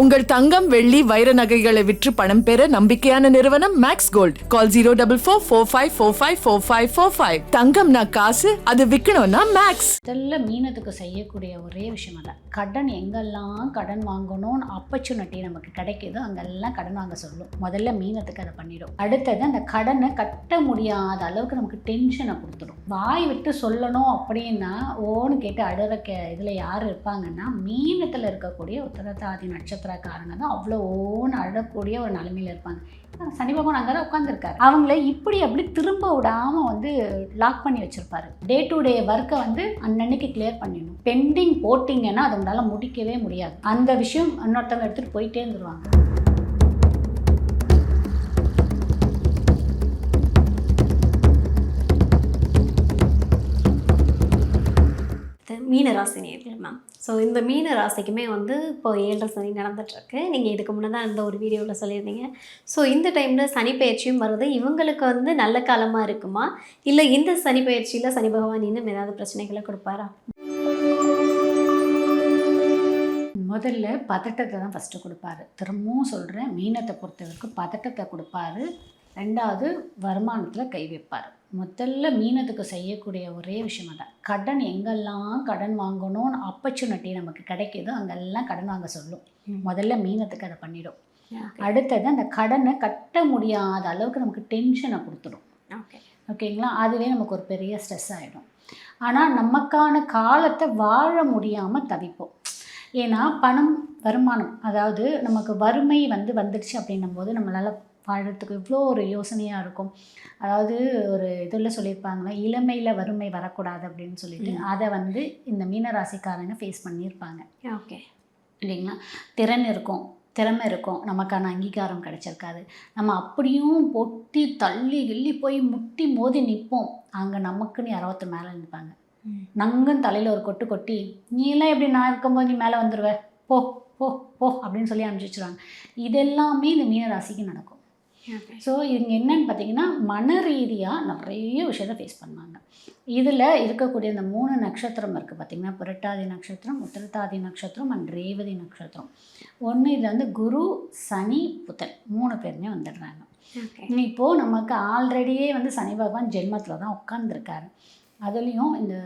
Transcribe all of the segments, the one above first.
உங்கள் தங்கம் வெள்ளி வைர நகைகளை விற்று பணம் பெற நம்பிக்கையான நிறுவனம் max gold call zero double four four five four five four five four five தங்கம்னா காசு அது விற்கணும்னா மேக்ஸ் முதல்ல மீனத்துக்கு செய்யக்கூடிய ஒரே விஷயம் அல்ல கடன் எங்கெல்லாம் கடன் வாங்கணும்னு ஆப்பர்ச்சுனிட்டி நமக்கு கிடைக்குதோ அங்கெல்லாம் கடன் வாங்க சொல்லும். முதல்ல மீனத்துக்கு அதை பண்ணிடும். அடுத்தது அந்த கடனை கட்ட முடியாத அளவுக்கு நமக்கு டென்ஷனை கொடுத்துடும். வாய் விட்டு சொல்லணும் அப்படின்னா ஓன்னு கேட்டு அடுற இதில் யார் இருப்பாங்கன்னா மீனத்தில் இருக்கக்கூடிய உத்தரதாதி நட்சத்திரம் நட்சத்திரக்காரங்க தான் அவ்வளோ ஓன்னு அழக்கூடிய ஒரு நிலமையில் இருப்பாங்க. சனி பகவான் அங்கே தான் உட்காந்துருக்காரு அவங்கள இப்படி அப்படி திரும்ப விடாமல் வந்து லாக் பண்ணி வச்சுருப்பாரு. டே டு டே ஒர்க்கை வந்து அன்னன்னைக்கு கிளியர் பண்ணிடணும். பெண்டிங் போட்டிங்கன்னா அது உங்களால் முடிக்கவே முடியாது. அந்த விஷயம் இன்னொருத்தவங்க எடுத்துகிட்டு போயிட்டே இருந்துருவாங்க. மீன ராசி மேம் ஸோ இந்த மீன ராசிக்குமே வந்து இப்போ ஏழரை சனி நடந்துட்டுருக்கு. நீங்கள் இதுக்கு முன்னே தான் இந்த ஒரு வீடியோவில் சொல்லியிருந்தீங்க. ஸோ இந்த டைமில் சனி பயிற்சியும் வருது. இவங்களுக்கு வந்து நல்ல காலமாக இருக்குமா? இல்லை இந்த சனி பயிற்சியில் சனி பகவான் இன்னும் ஏதாவது பிரச்சனைகளை கொடுப்பாரா? முதல்ல பதட்டத்தை தான் ஃபஸ்ட்டு கொடுப்பாரு. திரும்பவும் சொல்கிறேன் மீனத்தை பொறுத்த வரைக்கும் பதட்டத்தை கொடுப்பாரு. ரெண்டாவது வருமானத்தில் கை வைப்பார். முதல்ல மீனத்துக்கு செய்யக்கூடிய ஒரே விஷயம் அதான். கடன் எங்கெல்லாம் கடன் வாங்கணும்னு ஆப்பர்ச்சுனிட்டி நமக்கு கிடைக்குதோ அங்கெல்லாம் கடன் வாங்க சொல்லும். முதல்ல மீனத்துக்கு அதை பண்ணிடும். அடுத்தது அந்த கடனை கட்ட முடியாத அளவுக்கு நமக்கு டென்ஷனை கொடுத்துடும். ஓகே. ஓகேங்களா? அதுவே நமக்கு ஒரு பெரிய ஸ்ட்ரெஸ் ஆகிடும் ஆனால் நமக்கான காலத்தை வாழ முடியாமல் தவிப்போம். ஏன்னா பணம் வருமானம் அதாவது நமக்கு வறுமை வந்து வந்துடுச்சு அப்படின்னும் போது நம்மளால் வாழறதுக்கு இவ்வளோ ஒரு யோசனையாக இருக்கும். அதாவது ஒரு இதில் சொல்லியிருப்பாங்களே இளமையில் வறுமை வரக்கூடாது அப்படின்னு சொல்லிட்டு அதை வந்து இந்த மீனராசிக்காரங்க ஃபேஸ் பண்ணியிருப்பாங்க ஓகே. இல்லைங்களா? திறன் இருக்கும். திறமை இருக்கும். நமக்கான அங்கீகாரம் கிடைச்சிருக்காது. நம்ம அப்படியும் பொட்டி தள்ளி கிள்ளி போய் முட்டி மோதி நிற்போம் அங்கே நமக்குன்னு யாராவது மேலே நிற்பாங்க நங்குன்னு தலையில் ஒரு கொட்டு கொட்டி நீ எல்லாம் எப்படி நான் இருக்கும்போது நீ மேலே வந்துடுவ போ போ போ அப்படின்னு சொல்லி அனுப்பிச்சி வச்சுருவாங்க. இதெல்லாமே இந்த மீனராசிக்கு நடக்கும். ஸோ இவங்க என்னன்னு பார்த்தீங்கன்னா மன ரீதியாக நிறைய விஷயத்தை ஃபேஸ் பண்ணுவாங்க இதில் இருக்கக்கூடிய இந்த மூணு நட்சத்திரம் இருக்குது பார்த்தீங்கன்னா புரட்டாதி நட்சத்திரம் உத்திரட்டாதி நட்சத்திரம் அண்ட் ரேவதி நட்சத்திரம். ஒன்று இதில் வந்து குரு சனி புதன். மூணு பேருமே வந்துடுறாங்க. இப்போது நமக்கு ஆல்ரெடியே வந்து சனி பகவான் ஜென்மத்தில் தான் உட்காந்துருக்காரு அதுலேயும் இந்த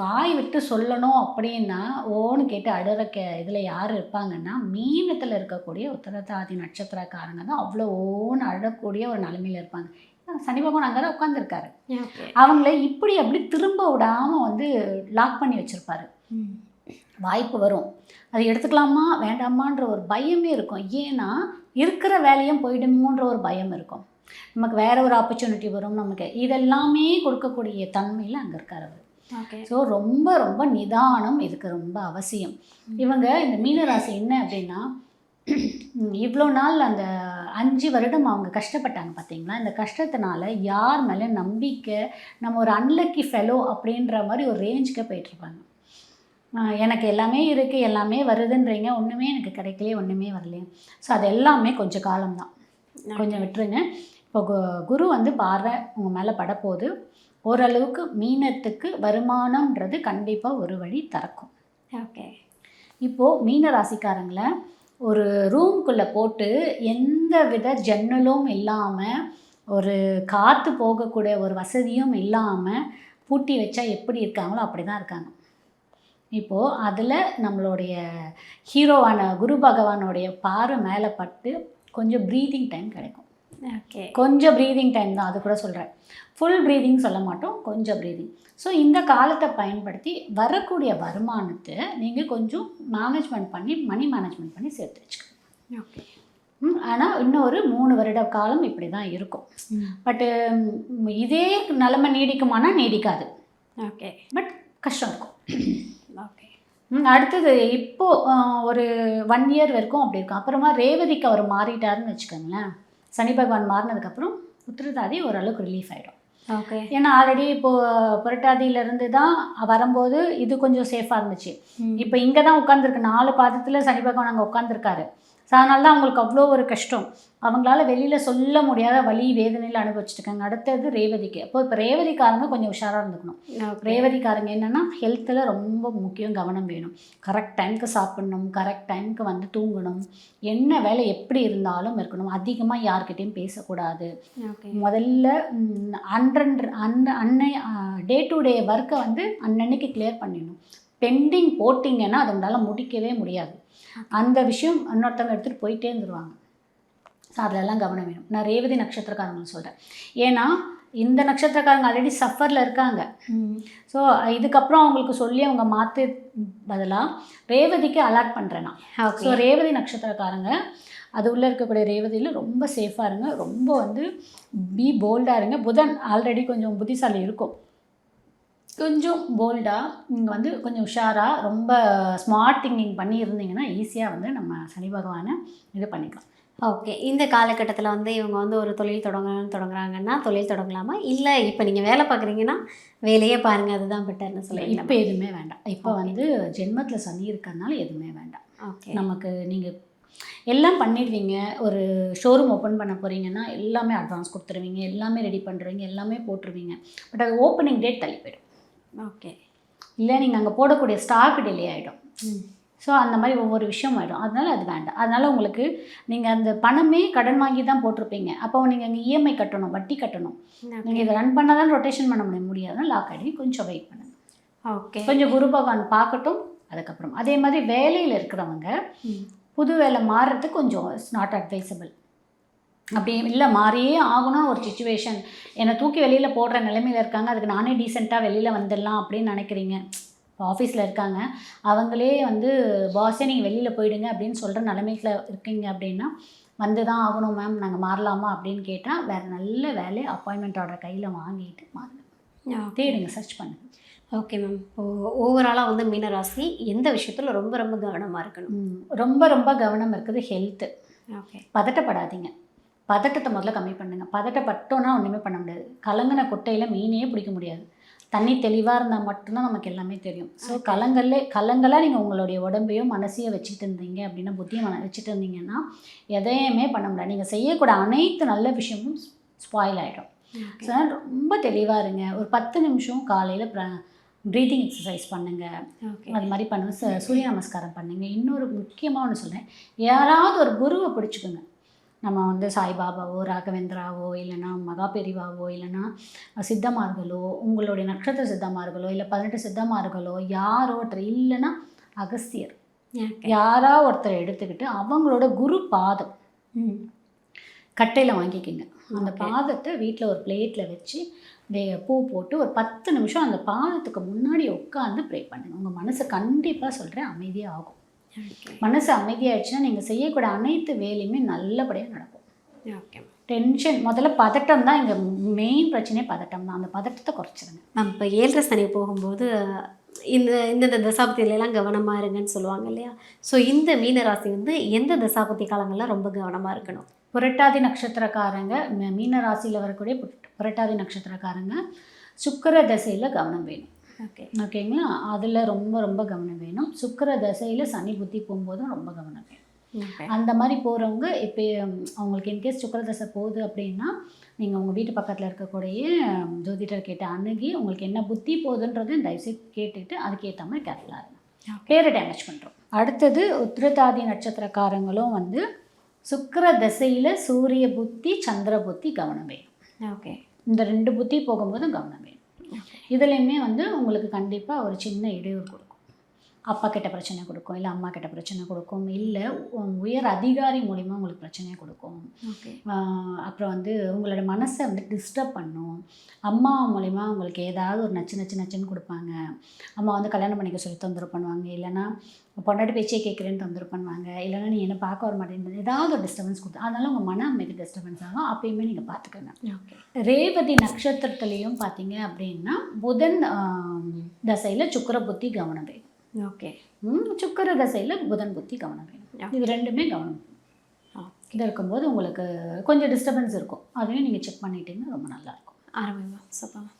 வாய் விட்டு சொல்லணும் அப்படின்னா ஓன்னு கேட்டு அடுற கே இதில் யார் இருப்பாங்கன்னா மீனத்தில் இருக்கக்கூடிய உத்தரதாதி நட்சத்திரக்காரங்க தான் அவ்வளோ ஓன்னு அழக்கூடிய ஒரு நிலைமையில் இருப்பாங்க. சனி பகவான் அங்கே தான் உட்காந்துருக்காரு அவங்கள இப்படி அப்படி திரும்ப விடாமல் வந்து லாக் பண்ணி வச்சுருப்பாரு. வாய்ப்பு வரும். அது எடுத்துக்கலாமா வேண்டாமான்ற ஒரு பயமே இருக்கும். ஏன்னா இருக்கிற வேலையும் போயிடுமோன்ற ஒரு பயம் இருக்கும். நமக்கு வேற ஒரு ஆப்பர்ச்சுனிட்டி வரும் நமக்கு. இதெல்லாமே கொடுக்கக்கூடிய தன்மையில் அங்கே இருக்கார் அவர். ஸோ ரொம்ப ரொம்ப நிதானம் இதுக்கு ரொம்ப அவசியம். இவங்க இந்த மீனராசி என்ன அப்படின்னா இவ்வளோ நாள் அந்த அஞ்சு வருடம் அவங்க கஷ்டப்பட்டாங்க பார்த்தீங்களா இந்த கஷ்டத்தினால யார் மேலே நம்பிக்கை நம்ம ஒரு அன்லக்கி ஃபெலோ அப்படின்ற மாதிரி ஒரு ரேஞ்சுக்கு போயிட்டுருப்பாங்க. எனக்கு எல்லாமே இருக்குது எல்லாமே வருதுன்றீங்க ஒன்றுமே எனக்கு கிடைக்கலையே ஒன்றுமே வரலையே. ஸோ அது எல்லாமே கொஞ்சம் காலம்தான். கொஞ்சம் விட்டுருங்க. இப்போ கு- குரு வந்து பார்வை உங்கள் மேலே படப்போகுது. ஓரளவுக்கு மீனத்துக்கு வருமானம்ன்றது கண்டிப்பாக ஒரு வழி திறக்கும் ஓகே. இப்போது மீன ராசிக்காரங்களை ஒரு ரூம்குள்ளே போட்டு எந்த வித ஜன்னலும் இல்லாமல் ஒரு காற்று போகக்கூடிய ஒரு வசதியும் இல்லாமல் பூட்டி வச்சா எப்படி இருக்காங்களோ அப்படி தான் இருக்காங்க. இப்போது அதில் நம்மளுடைய ஹீரோவான குரு பகவானுடைய பார்வை மேலே பட்டு கொஞ்சம் ப்ரீதிங் டைம் கிடைக்கும். ஓகே கொஞ்சம் ப்ரீதிங் டைம் தான் அது கூட சொல்கிறேன் ஃபுல் ப்ரீதிங் சொல்ல மாட்டோம் கொஞ்சம் ப்ரீதிங் ஸோ இந்த காலத்தை பயன்படுத்தி வரக்கூடிய வருமானத்தை நீங்கள் கொஞ்சம் மேனேஜ்மெண்ட் பண்ணி மணி மேனேஜ்மெண்ட் பண்ணி சேர்த்து வச்சுக்கோங்க ஓகே ஆனால் இன்னும் ஒரு மூணு வருட காலம் இப்படி தான் இருக்கும். பட்டு இதே நிலைமை நீடிக்குமானா நீடிக்காது. ஓகே பட் கஷ்டம் இருக்கும். ஓகே ம், அடுத்தது இப்போது ஒரு ஒன் இயர் வரைக்கும் அப்படி இருக்கும். அப்புறமா ரேவதிக்கு அவர் மாறிட்டாருன்னு வச்சுக்கோங்களேன். சனி பகவான் மாறினதுக்கப்புறம் உத்திரதாதி ஓரளவுக்கு ரிலீஃப் ஆகிடும் ஓகே. ஏன்னா ஆல்ரெடி இப்போது புரட்டாதியிலேருந்து தான் வரும்போது இது கொஞ்சம் சேஃபாக இருந்துச்சு. இப்போ இங்கே தான் உட்காந்துருக்கு நாலு பாதத்தில் சனி பகவான் அங்கே உட்காந்துருக்காரு ஸோ அதனால தான் அவங்களுக்கு அவ்வளோ ஒரு கஷ்டம். அவங்களால வெளியில் சொல்ல முடியாத வலி வேதனையில் அனுபவிச்சுட்டு இருக்காங்க. அடுத்தது ரேவதிக்கு. அப்போ இப்போ ரேவதிக்காரங்க கொஞ்சம் உஷாராக இருந்துக்கணும். ரேவதிக்காரங்க என்னென்னா ஹெல்த்தில் ரொம்ப முக்கியம் கவனம் வேணும். கரெக்ட் டைமுக்கு சாப்பிடணும் கரெக்ட் டைமுக்கு வந்து தூங்கணும். என்ன வேலை எப்படி இருந்தாலும் இருக்கணும். அதிகமாக யார்கிட்டயும் பேசக்கூடாது. முதல்ல ம், அன்றன்று அன்ன அன்னை டே டு டே ஒர்க்கை வந்து அன்னன்னைக்கு கிளியர் பண்ணிடணும். பெண்டிங் போட்டிங்கன்னா அது உங்களால் முடிக்கவே முடியாது. அந்த விஷயம் இன்னொருத்தவங்க எடுத்துகிட்டு போயிட்டே இருந்துருவாங்க. ஸோ அதிலெல்லாம் கவனம் வேணும். நான் ரேவதி நட்சத்திரக்காரங்களை சொல்கிறேன் ஏன்னா இந்த நட்சத்திரக்காரங்க ஆல்ரெடி சஃபரில் இருக்காங்க. ஸோ இதுக்கப்புறம் அவங்களுக்கு சொல்லி அவங்க மாற்று பதிலாக ரேவதிக்கு அலாட் பண்ணுறேன் நான். ஸோ ரேவதி நட்சத்திரக்காரங்க அது உள்ளே இருக்கக்கூடிய ரேவதியில் ரொம்ப சேஃபாக இருங்க. ரொம்ப வந்து பி போல்டாக இருங்க. புதன் ஆல்ரெடி கொஞ்சம் புத்திசாலி இருக்கும். கொஞ்சம் போல்டாக நீங்கள் வந்து கொஞ்சம் உஷாராக ரொம்ப ஸ்மார்ட் திங்கிங் பண்ணி இருந்தீங்கன்னா ஈஸியாக வந்து நம்ம சனி பகவானை இது பண்ணிக்கலாம். ஓகே இந்த காலகட்டத்தில் வந்து இவங்க வந்து ஒரு தொழில் தொடங்கணும்னு தொடங்குறாங்கன்னா தொழில் தொடங்கலாமா? இல்லை இப்போ நீங்கள் வேலை பார்க்குறீங்கன்னா வேலையே பாருங்கள் அதுதான் பெட்டர்னு சொல்லுவீங்க இப்போ எதுவுமே வேண்டாம். இப்போ வந்து ஜென்மத்தில் சனி இருக்கிறதுனால எதுவுமே வேண்டாம். ஓகே நமக்கு நீங்கள் எல்லாம் பண்ணிடுவீங்க. ஒரு ஷோரூம் ஓப்பன் பண்ண போகிறீங்கன்னா எல்லாமே அட்வான்ஸ் கொடுத்துருவீங்க. எல்லாமே ரெடி பண்ணுறீங்க எல்லாமே போட்டுருவீங்க. பட் அது ஓப்பனிங் டேட் தள்ளி போயிடும். ஓகே. இல்லை நீங்கள் அங்கே போடக்கூடிய ஸ்டாக் டிலே ஆகிடும் ஸோ அந்த மாதிரி ஒவ்வொரு விஷயம் ஆகிடும் அதனால அது வேண்டாம். அதனால் உங்களுக்கு நீங்கள் அந்த பணமே கடன் வாங்கி தான் போட்டிருப்பீங்க. அப்போ நீங்கள் அங்கே இஎம்ஐ கட்டணும் வட்டி கட்டணும். நீங்கள் இதை ரன் பண்ணால் தான் ரொட்டேஷன் பண்ண முடியும். முடியாதுன்னா லாக் ஆகி கொஞ்சம் வெயிட் பண்ணுங்கள் ஓகே. கொஞ்சம் குரு பகவான் பார்க்கட்டும் அதுக்கப்புறம். அதே மாதிரி வேலையில் இருக்கிறவங்க புது வேலை மாறுறதுக்கு கொஞ்சம் இட்ஸ் நாட் அட்வைசபிள் அப்படி இல்லை மாறியே ஆகணும்னு ஒரு சுச்சுவேஷன் என்னை தூக்கி வெளியில் போடுற நிலைமையில் இருக்காங்க. அதுக்கு நானே டீசெண்டாக வெளியில் வந்துடலாம் அப்படின்னு நினைக்கிறீங்க. இப்போ ஆஃபீஸில் இருக்காங்க. அவங்களே வந்து பாஸே நீங்கள் வெளியில் போயிடுங்க அப்படின்னு சொல்கிற நிலைமையில் இருக்கீங்க அப்படின்னா வந்து தான் ஆகணும் மேம் நாங்கள் மாறலாமா அப்படின்னு கேட்டால் வேறு நல்ல வேலை அப்பாயின்மெண்ட் ஆர்டர் கையில் வாங்கிட்டு மாறுங்க. தேடுங்க சர்ச் பண்ணுங்க. ஓகே மேம் ஓவராலாக வந்து மீனராசி எந்த விஷயத்தில் ரொம்ப ரொம்ப கவனமாக இருக்கணும்? ரொம்ப ரொம்ப கவனம் இருக்குது ஹெல்த்து ஓகே பதட்டப்படாதீங்க. பதட்டத்தை முதல்ல கம்மி பண்ணுங்க. பதட்டப்பட்டோன்னா ஒன்றுமே பண்ண முடியாது. கலங்கின கொட்டையில் மீனே பிடிக்க முடியாது. தண்ணி தெளிவாக இருந்தால் மட்டும்தான் நமக்கு எல்லாமே தெரியும். ஸோ கலங்கல்லே கலங்கலாக நீங்கள் உங்களுடைய உடம்பையும் மனசையும் வச்சுட்டு இருந்தீங்க அப்படின்னா புத்தியை மன வச்சுட்டு இருந்தீங்கன்னா எதையுமே பண்ண முடியாது. நீங்கள் செய்யக்கூடிய அனைத்து நல்ல விஷயமும் ஸ்பாயில் ஆகிடும் ஸோ ரொம்ப தெளிவாக இருங்க. ஒரு பத்து நிமிஷம் காலையில் ப்ரீதிங் எக்ஸசைஸ் பண்ணுங்கள் அது மாதிரி பண்ணுங்க. சூரிய நமஸ்காரம் பண்ணுங்க. இன்னொரு முக்கியமாக ஒன்று சொல்கிறேன் யாராவது ஒரு குருவை பிடிச்சிக்கோங்க. நம்ம வந்து சாய்பாபாவோ ராகவேந்திராவோ இல்லைன்னா மகாபெரிவாவோ இல்லைன்னா சித்தமார்களோ உங்களுடைய நட்சத்திர சித்தமார்களோ இல்லை பதினெட்டு சித்தமார்களோ யாரோ ஒருத்தர் இல்லைன்னா அகஸ்தியர். யாரா ஒருத்தரை எடுத்துக்கிட்டு அவங்களோட குரு பாதம். ம். கட்டையில் வாங்கிக்கோங்க. அந்த. பாதத்தை வீட்டில் ஒரு பிளேட்டில் வச்சு வே பூ போட்டு ஒரு பத்து நிமிஷம் அந்த பாதத்துக்கு முன்னாடி உட்காந்து ப்ரே பண்ணுங்க. உங்கள் மனசு கண்டிப்பாக சொல்கிறேன் அமைதியாக ஆகும். ஓகே மனசு அமைதியாயிடுச்சுன்னா நீங்கள் செய்யக்கூடிய அனைத்து வேலையுமே நல்லபடியாக நடக்கும். ஓகே டென்ஷன் முதல்ல பதட்டம் தான் இங்கே மெயின் பிரச்சனையே பதட்டம் தான். அந்த பதட்டத்தை குறைச்சிருங்க. மேம் இப்போ ஏழரை சனி போகும்போது இந்த இந்தந்த தசாபதியிலலாம் கவனமாக இருங்கன்னு சொல்லுவாங்க இல்லையா? ஸோ இந்த மீனராசி வந்து எந்த தசாபதி காலங்களில் ரொம்ப கவனமாக இருக்கணும்? புரட்டாதி நட்சத்திரக்காரங்க ம- மீன ராசியில் வரக்கூடிய புரட்- புரட்டாதி நட்சத்திரக்காரங்க சுக்கிர தசையில் கவனம் வேணும். ஓகே ஓகேங்களா அதில் ரொம்ப ரொம்ப கவனம் வேணும். சுக்கிர தசையில் சனி புத்தி போகும்போதும் ரொம்ப கவனம் வேணும். அந்த மாதிரி போகிறவங்க இப்போ அவங்களுக்கு இன்கேஸ் சுக்கரதசை போகுது அப்படின்னா நீங்கள் உங்கள் வீட்டு பக்கத்தில் இருக்கக்கூடிய ஜோதிடர் கேட்டு அணுகி உங்களுக்கு என்ன புத்தி போகுதுன்றதையும் தயவுசெய்து கேட்டுட்டு அதுக்கேற்ற மாதிரி கேர்ஃபுல்லாக பேரை டேமேஜ் பண்ணுறோம் அடுத்தது உத்திரதாதி நட்சத்திரக்காரங்களும் வந்து சுக்கிர தசையில் சூரிய புத்தி சந்திர புத்தி கவனம் வேணும். ஓகே இந்த ரெண்டு புத்தி போகும்போதும் கவனம் இதுலேயுமே வந்து உங்களுக்கு கண்டிப்பாக ஒரு சின்ன இடையூறு கொடுக்கும். அப்பா கிட்ட பிரச்சனை கொடுக்கும் இல்லை அம்மா கிட்ட பிரச்சனை கொடுக்கும் இல்லை உயர் அதிகாரி மூலிமா உங்களுக்கு பிரச்சனையை கொடுக்கும். அப்புறம் வந்து உங்களோட மனசை வந்து டிஸ்டர்ப் பண்ணும். அம்மா மூலிமா உங்களுக்கு ஏதாவது ஒரு நச்சு நச்சு நச்சுன்னு கொடுப்பாங்க. அம்மா வந்து கல்யாணம் பண்ணிக்க சொல்லி தொந்தரவு பண்ணுவாங்க. இல்லைன்னா பொண்டாட்டி பேச்சே கேட்குறேன்னு தொந்தரவு பண்ணுவாங்க. இல்லைன்னா நீ என்ன பார்க்க வர மாட்டேங்குது ஏதாவது ஒரு டிஸ்டர்பன்ஸ் கொடுத்து அதனால உங்கள் மன அமைதி டிஸ்டர்பன்ஸ் ஆகும். அப்பயுமே நீங்கள் பார்த்துக்கோங்க. ஓகே. ரேவதி நட்சத்திரத்துலேயும் பார்த்தீங்க அப்படின்னா புதன் தசையில் சுக்கிர புத்தி கவனம் ஓகே. சுக்கிர தசையில் புதன் புத்தி கவனம். வேணும் இது ரெண்டுமே கவனம். இது இருக்கும்போது உங்களுக்கு கொஞ்சம் டிஸ்டர்பன்ஸ் இருக்கும். அதையும் நீங்கள் செக் பண்ணிட்டீங்கன்னா ரொம்ப நல்லாயிருக்கும். ஆரம்பிமா சூப்பர்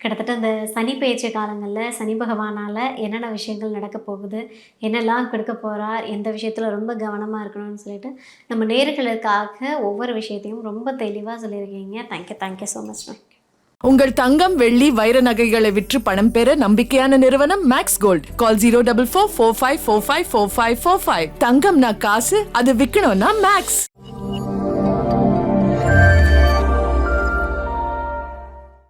கிட்டத்தட்ட அந்த சனி பயிற்சி காலங்களில் சனி பகவானால் என்னென்ன விஷயங்கள் நடக்க போகுது என்னெல்லாம் கொடுக்க போகிறார் எந்த விஷயத்தில் ரொம்ப கவனமாக இருக்கணும்னு சொல்லிட்டு நம்ம நேர்களுக்காக ஒவ்வொரு விஷயத்தையும் ரொம்ப தெளிவாக சொல்லியிருக்கீங்க. Thank you thank you so much ma'am உங்கள் தங்கம் வெள்ளி வைர நகைகளை விற்று பணம் பெற நம்பிக்கையான நிறுவனம் max gold call zero double four four five four five four five four five தங்கம்னா காசு அது விற்கணும்னா மேக்ஸ்